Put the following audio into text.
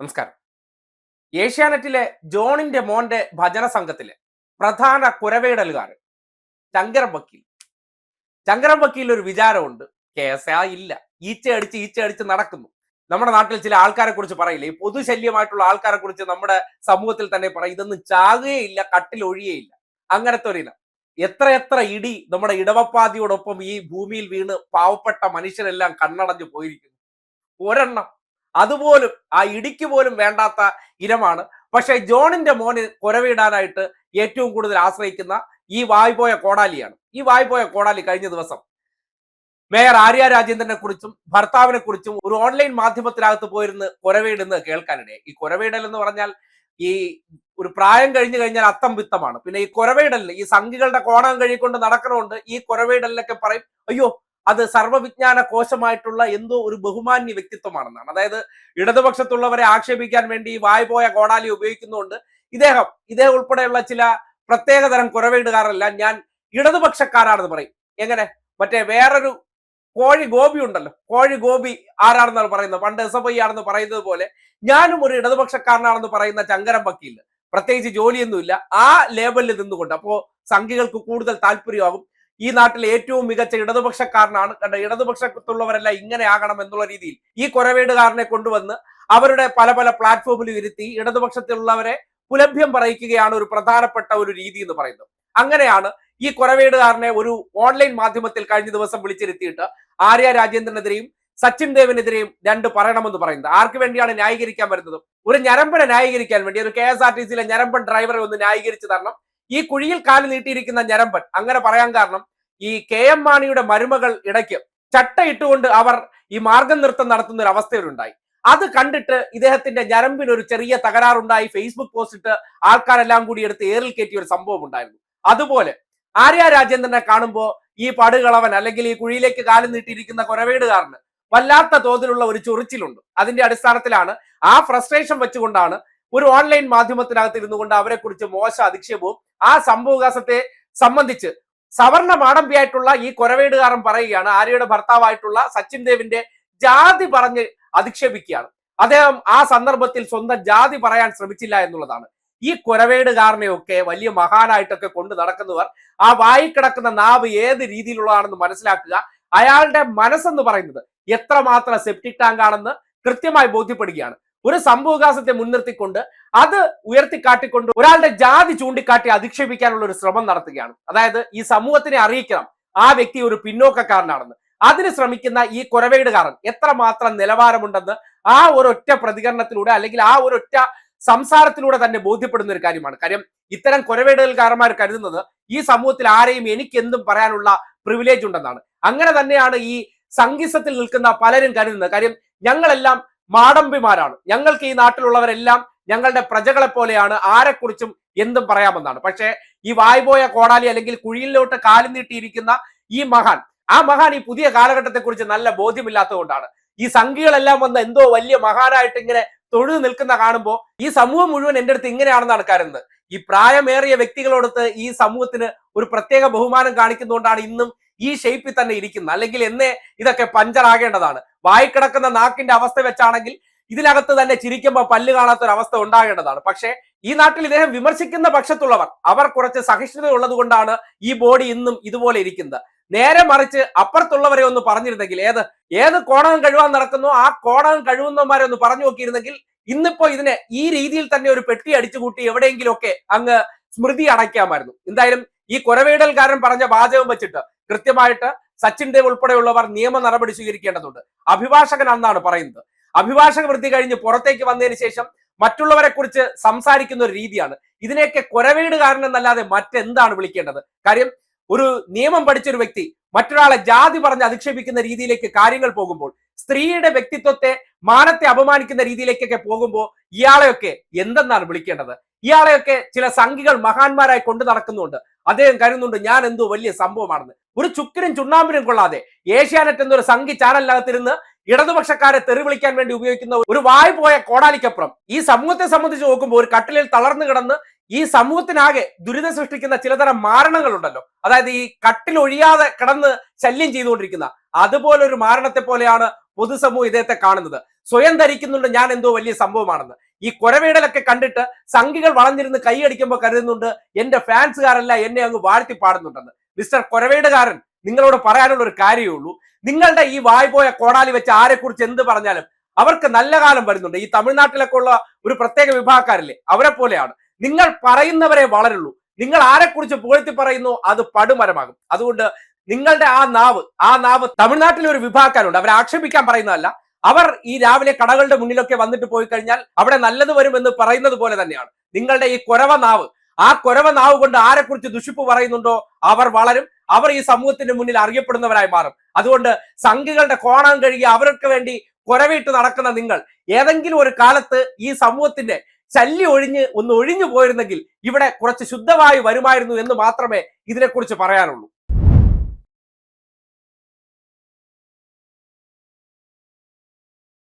നമസ്കാരം. ഏഷ്യാനെറ്റിലെ ജോണിന്റെ മോന്റെ ഭജന സംഘത്തിലെ പ്രധാന കുരവേടലുകാരൻ ചങ്കരം വക്കീൽ. ചങ്കരം വക്കീൽ ഒരു വിചാരമുണ്ട് കേസാ ഇല്ല. ഈച്ച അടിച്ച് ഈച്ച അടിച്ച് നടക്കുന്നു. നമ്മുടെ നാട്ടിൽ ചില ആൾക്കാരെ കുറിച്ച് പറയില്ല? ഈ പൊതുശല്യമായിട്ടുള്ള ആൾക്കാരെ കുറിച്ച് നമ്മുടെ സമൂഹത്തിൽ തന്നെ പറയും ഇതൊന്നും ചാകുകയില്ല കട്ടിൽ ഒഴിയേയില്ല അങ്ങനത്തെ ഒരു ഇനം. എത്ര എത്ര ഇടി നമ്മുടെ ഇടവപ്പാതിയോടൊപ്പം ഈ ഭൂമിയിൽ വീണ് പാവപ്പെട്ട മനുഷ്യരെല്ലാം കണ്ണടഞ്ഞു പോയിരിക്കുന്നു. ഒരെണ്ണം അതുപോലും ആ ഇടിക്ക് പോലും വേണ്ടാത്ത ഇനമാണ്. പക്ഷേ ജോണിന്റെ മോനെ കുരവിടാനായിട്ട് ഏറ്റവും കൂടുതൽ ആശ്രയിക്കുന്ന ഈ വായ്പോയ കോടാലിയാണ്. ഈ വായ്പോയ കോടാലി കഴിഞ്ഞ ദിവസം മേയർ ആര്യ രാജേന്ദ്രനെ കുറിച്ചും ഭർത്താവിനെ കുറിച്ചും ഒരു ഓൺലൈൻ മാധ്യമത്തിനകത്ത് പോയിരുന്ന് കുരവീടുന്ന് കേൾക്കാനിടയെ ഈ കുരവീടൽ എന്ന് പറഞ്ഞാൽ ഈ ഒരു പ്രായം കഴിഞ്ഞു കഴിഞ്ഞാൽ അത്തം വിത്തമാണ് പിന്നെ ഈ കുരവീടലിന് ഈ സംഘികളുടെ കോണം കഴിക്കൊണ്ട് നടക്കണമുണ്ട് ഈ കുരവീടലിനൊക്കെ പറയും അയ്യോ അത് സർവവിജ്ഞാന കോശമായിട്ടുള്ള എന്തോ ഒരു ബഹുമാന്യ വ്യക്തിത്വമാണെന്നാണ്. അതായത് ഇടതുപക്ഷത്തുള്ളവരെ ആക്ഷേപിക്കാൻ വേണ്ടി വായ്പോയ കോടാലി ഉപയോഗിക്കുന്നതുകൊണ്ട് ഇദ്ദേഹം ഇദ്ദേഹം ഉൾപ്പെടെയുള്ള ചില പ്രത്യേകതരം കുറവേടുകാരല്ല ഞാൻ ഇടതുപക്ഷക്കാരാണെന്ന് പറയും. എങ്ങനെ? മറ്റേ വേറൊരു കോഴി ഗോപി ഉണ്ടല്ലോ കോഴി ഗോപി ആരാണെന്നാണ് പറയുന്നത്? പണ്ട് എസ് എഫ് ഐ ആണെന്ന് പറയുന്നത് പോലെ ഞാനും ഒരു ഇടതുപക്ഷക്കാരനാണെന്ന് പറയുന്ന ചങ്കരം വക്കീൽ പ്രത്യേകിച്ച് ജോലിയൊന്നുമില്ല ആ ലേബലിൽ നിന്നുകൊണ്ട്. അപ്പോ സംഖ്യകൾക്ക് കൂടുതൽ താല്പര്യമാകും. ഈ നാട്ടിലെ ഏറ്റവും മികച്ച ഇടതുപക്ഷക്കാരനാണ്. കണ്ട ഇടതുപക്ഷത്തുള്ളവരല്ല ഇങ്ങനെ ആകണം എന്നുള്ള രീതിയിൽ ഈ കുരവേടുകാരനെ കൊണ്ടുവന്ന് അവരുടെ പല പല പ്ലാറ്റ്ഫോമിൽ ഇരുത്തി ഇടതുപക്ഷത്തിലുള്ളവരെ പുലഭ്യം പറയിക്കുകയാണ് ഒരു പ്രധാനപ്പെട്ട ഒരു രീതി എന്ന് പറയുന്നത്. അങ്ങനെയാണ് ഈ കുരവേടുകാരനെ ഒരു ഓൺലൈൻ മാധ്യമത്തിൽ കഴിഞ്ഞ ദിവസം വിളിച്ചിരുത്തിയിട്ട് ആര്യ രാജേന്ദ്രനെതിരെയും സച്ചിൻ ദേവിനെതിരെയും രണ്ട് പറയണമെന്ന് പറയുന്നത്. ആർക്ക് വേണ്ടിയാണ് ന്യായീകരിക്കാൻ വരുന്നത്? ഒരു ഞരമ്പനെ ന്യായീകരിക്കാൻ വേണ്ടി ഒരു കെ എസ് ആർ ടി സിയിലെ ഞരമ്പൻ ഡ്രൈവറെ ഒന്ന് ന്യായീകരിച്ചു തരണം. ഈ കുഴിയിൽ കാൽ നീട്ടിയിരിക്കുന്ന ഞരമ്പൻ. അങ്ങനെ പറയാൻ കാരണം ഈ കെ എം മാണിയുടെ മരുമകൾ ഇടയ്ക്ക് ചട്ടയിട്ടുകൊണ്ട് അവർ ഈ മാർഗം നൃത്തം നടത്തുന്ന ഒരു അവസ്ഥയിലുണ്ടായി. അത് കണ്ടിട്ട് ഇദ്ദേഹത്തിന്റെ ഞരമ്പിന് ഒരു ചെറിയ തകരാറുണ്ടായി. ഫേസ്ബുക്ക് പോസ്റ്റ് ഇട്ട് ആൾക്കാരെല്ലാം കൂടി എടുത്ത് ഏറിൽ കയറ്റിയ ഒരു സംഭവം ഉണ്ടായിരുന്നു. അതുപോലെ ആര്യ രാജേന്ദ്രനെ കാണുമ്പോൾ ഈ പടുകളവൻ അല്ലെങ്കിൽ ഈ കുഴിയിലേക്ക് കാലം നീട്ടിയിരിക്കുന്ന കുരവേടുകാരന് വല്ലാത്ത തോതിലുള്ള ഒരു ചൊറിച്ചിലുണ്ട്. അതിന്റെ അടിസ്ഥാനത്തിലാണ് ആ ഫ്രസ്ട്രേഷൻ വെച്ചുകൊണ്ടാണ് ഒരു ഓൺലൈൻ മാധ്യമത്തിനകത്ത് ഇരുന്നു കൊണ്ട് അവരെ കുറിച്ച് മോശ അധിക്ഷേപവും ആ സംഭവവികാസത്തെ സംബന്ധിച്ച് സവർണ മാടമ്പിയായിട്ടുള്ള ഈ കൊരവേടുകാരൻ പറയുകയാണ്. ആര്യയുടെ ഭർത്താവായിട്ടുള്ള സച്ചിൻ ദേവിന്റെ ജാതി പറഞ്ഞ് അധിക്ഷേപിക്കുകയാണ്. അദ്ദേഹം ആ സന്ദർഭത്തിൽ സ്വന്തം ജാതി പറയാൻ ശ്രമിച്ചില്ല എന്നുള്ളതാണ്. ഈ കുരവേടുകാരനെയൊക്കെ വലിയ മഹാനായിട്ടൊക്കെ കൊണ്ട് നടക്കുന്നവർ ആ വായി കിടക്കുന്ന നാവ് ഏത് രീതിയിലുള്ളതാണെന്ന് മനസ്സിലാക്കുക. അയാളുടെ മനസ്സെന്ന് പറയുന്നത് എത്രമാത്രം സെപ്റ്റിക് ടാങ്ക് ആണെന്ന് കൃത്യമായി ബോധ്യപ്പെടുകയാണ്. ഒരു സംഭവവികാസത്തെ മുൻനിർത്തിക്കൊണ്ട് അത് ഉയർത്തിക്കാട്ടിക്കൊണ്ട് ഒരാളുടെ ജാതി ചൂണ്ടിക്കാട്ടി അധിക്ഷേപിക്കാനുള്ള ഒരു ശ്രമം നടത്തുകയാണ്. അതായത് ഈ സമൂഹത്തിനെ അറിയിക്കണം. ആ വ്യക്തി ഒരു പിന്നോക്കക്കാരനാണെന്ന്. അതിന് ശ്രമിക്കുന്ന ഈ കുരവേടുകാരൻ എത്രമാത്രം നിലവാരമുണ്ടെന്ന് ആ ഒരൊറ്റ പ്രതികരണത്തിലൂടെ അല്ലെങ്കിൽ ആ ഒരൊറ്റ സംസാരത്തിലൂടെ തന്നെ ബോധ്യപ്പെടുന്ന ഒരു കാര്യമാണ്. കാര്യം ഇത്തരം കുരവേടുകൾക്കാരന്മാർ കരുതുന്നത് ഈ സമൂഹത്തിൽ ആരെയും എനിക്ക് എന്തും പറയാനുള്ള പ്രിവിലേജ് ഉണ്ടെന്നാണ്. അങ്ങനെ തന്നെയാണ് ഈ സംഗീസത്തിൽ നിൽക്കുന്ന പലരും കരുതുന്നത്. കാര്യം ഞങ്ങളെല്ലാം മാടമ്പിമാരാണ്. ഞങ്ങൾക്ക് ഈ നാട്ടിലുള്ളവരെല്ലാം ഞങ്ങളുടെ പ്രജകളെ പോലെയാണ് ആരെക്കുറിച്ചും എന്തും പറയാമെന്നാണ്. പക്ഷേ ഈ വായ്പോയ കോടാലി അല്ലെങ്കിൽ കുഴിയിലോട്ട് കാലം നീട്ടിയിരിക്കുന്ന ഈ മഹാൻ ആ മഹാൻ ഈ പുതിയ കാലഘട്ടത്തെ കുറിച്ച് നല്ല ബോധ്യമില്ലാത്തതുകൊണ്ടാണ്. ഈ സംഘികളെല്ലാം വന്ന് എന്തോ വലിയ മഹാനായിട്ട് ഇങ്ങനെ തൊഴുതു നിൽക്കുന്ന കാണുമ്പോൾ ഈ സമൂഹം മുഴുവൻ എന്റെ അടുത്ത് ഇങ്ങനെയാണെന്നാണ് കരുതുന്നത്. ഈ പ്രായമേറിയ വ്യക്തികളോടൊത്ത് ഈ സമൂഹത്തിന് ഒരു പ്രത്യേക ബഹുമാനം കാണിക്കുന്നതുകൊണ്ടാണ് ഇന്നും ഈ ഷേപ്പിൽ തന്നെ ഇരിക്കുന്നത് അല്ലെങ്കിൽ എന്നേ ഇതൊക്കെ പഞ്ചറാകേണ്ടതാണ് വായിക്കിടക്കുന്ന നാക്കിന്റെ അവസ്ഥ വെച്ചാണെങ്കിൽ ഇതിനകത്ത് തന്നെ ചിരിക്കുമ്പോൾ പല്ല് കാണാത്ത ഒരു അവസ്ഥ ഉണ്ടാകേണ്ടതാണ്. പക്ഷേ ഈ നാട്ടിൽ ഇദ്ദേഹം വിമർശിക്കുന്ന പക്ഷത്തുള്ളവർ അവർ കുറച്ച് സഹിഷ്ണുത ഉള്ളത് കൊണ്ടാണ് ഈ ബോഡി ഇന്നും ഇതുപോലെ ഇരിക്കുന്നത്. നേരെ മറിച്ച് അപ്പുറത്തുള്ളവരെ ഒന്ന് പറഞ്ഞിരുന്നെങ്കിൽ ഏത് ഏത് കോണകം കഴിവാൻ നടക്കുന്നു ആ കോണകം കഴിവുന്നവന്മാരെ ഒന്ന് പറഞ്ഞു നോക്കിയിരുന്നെങ്കിൽ ഇന്നിപ്പോ ഇതിനെ ഈ രീതിയിൽ തന്നെ ഒരു പെട്ടി അടിച്ചുകൂട്ടി എവിടെയെങ്കിലുമൊക്കെ അങ്ങ് സ്മൃതി അടയ്ക്കാമായിരുന്നു. എന്തായാലും ഈ കുരവേടൽക്കാരൻ പറഞ്ഞ വാചകം വെച്ചിട്ട് കൃത്യമായിട്ട് സച്ചിൻ ദേവ് ഉൾപ്പെടെയുള്ളവർ നിയമ നടപടി സ്വീകരിക്കേണ്ടതുണ്ട്. അഭിഭാഷകൻ അന്നാണ് പറയുന്നത്. അഭിഭാഷക വൃത്തി കഴിഞ്ഞ് പുറത്തേക്ക് വന്നതിന് ശേഷം മറ്റുള്ളവരെ കുറിച്ച് സംസാരിക്കുന്ന ഒരു രീതിയാണ്. ഇതിനെയൊക്കെ കുരവേടുകാരൻ എന്നല്ലാതെ മറ്റെന്താണ് വിളിക്കേണ്ടത്? കാര്യം ഒരു നിയമം പഠിച്ചൊരു വ്യക്തി മറ്റൊരാളെ ജാതി പറഞ്ഞ് അധിക്ഷേപിക്കുന്ന രീതിയിലേക്ക് കാര്യങ്ങൾ പോകുമ്പോൾ സ്ത്രീയുടെ വ്യക്തിത്വത്തെ മാനത്തെ അപമാനിക്കുന്ന രീതിയിലേക്കൊക്കെ പോകുമ്പോൾ ഇയാളെയൊക്കെ എന്തെന്നാണ് വിളിക്കേണ്ടത്? ഇയാളെയൊക്കെ ചില സംഘികൾ മഹാന്മാരായി കൊണ്ടു നടക്കുന്നുണ്ട്. അദ്ദേഹം കരുതുന്നുണ്ട് ഞാൻ എന്തോ വലിയ സംഭവമാണെന്ന്. ഒരു ചുക്കിനും ചുണ്ണാമ്പിനും കൊള്ളാതെ ഏഷ്യാനെറ്റ് എന്നൊരു സംഘി ചാനലിനകത്തിരുന്ന് ഇടതുപക്ഷക്കാരെ തെറി വിളിക്കാൻ വേണ്ടി ഉപയോഗിക്കുന്ന ഒരു വായ് പോയ കോടാലിക്കപ്പുറം ഈ സമൂഹത്തെ സംബന്ധിച്ച് നോക്കുമ്പോൾ ഒരു കട്ടിലിൽ തളർന്നു കിടന്ന് ഈ സമൂഹത്തിനാകെ ദുരിതം സൃഷ്ടിക്കുന്ന ചിലതരം മാരണങ്ങളുണ്ടല്ലോ. അതായത് ഈ കട്ടിലൊഴിയാതെ കിടന്ന് ശല്യം ചെയ്തുകൊണ്ടിരിക്കുന്ന അതുപോലൊരു മാരണത്തെ പോലെയാണ് പൊതുസമൂഹം ഇദ്ദേഹത്തെ കാണുന്നത്. സ്വയം ധരിക്കുന്നുണ്ട് ഞാൻ എന്തോ വലിയ സംഭവമാണെന്ന്. ഈ കുരവീടലൊക്കെ കണ്ടിട്ട് സംഘികൾ വളഞ്ഞിരുന്ന് കൈയടിക്കുമ്പോൾ കരുതുന്നുണ്ട് എന്റെ ഫാൻസുകാരല്ല എന്നെ അങ്ങ് വാഴ്ത്തി പാടുന്നുണ്ടെന്ന്. മിസ്റ്റർ കുരവേടുകാരൻ നിങ്ങളോട് പറയാനുള്ള ഒരു കാര്യമേ ഉള്ളൂ. നിങ്ങളുടെ ഈ വായ്പോയ കോടാലി വെച്ച് ആരെക്കുറിച്ച് എന്ത് പറഞ്ഞാലും അവർക്ക് നല്ല കാലം വരുന്നുണ്ട്. ഈ തമിഴ്നാട്ടിലൊക്കെ ഉള്ള ഒരു പ്രത്യേക വിഭാഗക്കാരില്ലേ അവരെ പോലെയാണ്. നിങ്ങൾ പറയുന്നവരെ വളരുള്ളൂ. നിങ്ങൾ ആരെക്കുറിച്ച് പുകഴ്ത്തി പറയുന്നു അത് പടുമരമാകും. അതുകൊണ്ട് നിങ്ങളുടെ ആ നാവ് ആ നാവ് തമിഴ്നാട്ടിലെ ഒരു വിഭാഗക്കാരുണ്ട്. അവരെ ആക്ഷേപിക്കാൻ പറയുന്നതല്ല. അവർ ഈ രാവിലെ കടകളുടെ മുന്നിലൊക്കെ വന്നിട്ട് പോയി കഴിഞ്ഞാൽ അവിടെ നല്ലത് വരുമെന്ന് പറയുന്നത് പോലെ തന്നെയാണ്. നിങ്ങളുടെ ഈ കുരവ നാവ് ആ കുരവ നാവ് കൊണ്ട് ആരെക്കുറിച്ച് ദുഷിപ്പ് പറയുന്നുണ്ടോ? അവർ വളരും. അവർ ഈ സമൂഹത്തിന്റെ മുന്നിൽ അറിയപ്പെടുന്നവരായി മാറും. അതുകൊണ്ട് സംഘികളുടെ കോണം കഴുകി അവർക്ക് വേണ്ടി കുരവിട്ട് നടക്കുന്ന നിങ്ങൾ ഏതെങ്കിലും ഒരു കാലത്ത് ഈ സമൂഹത്തിന്റെ ശല്യം ഒഴിഞ്ഞ് ഒന്ന് ഒഴിഞ്ഞു പോയിരുന്നെങ്കിൽ ഇവിടെ കുറച്ച് ശുദ്ധമായി വരുമായിരുന്നു എന്ന് മാത്രമേ ഇതിനെക്കുറിച്ച് പറയാനുള്ളൂ.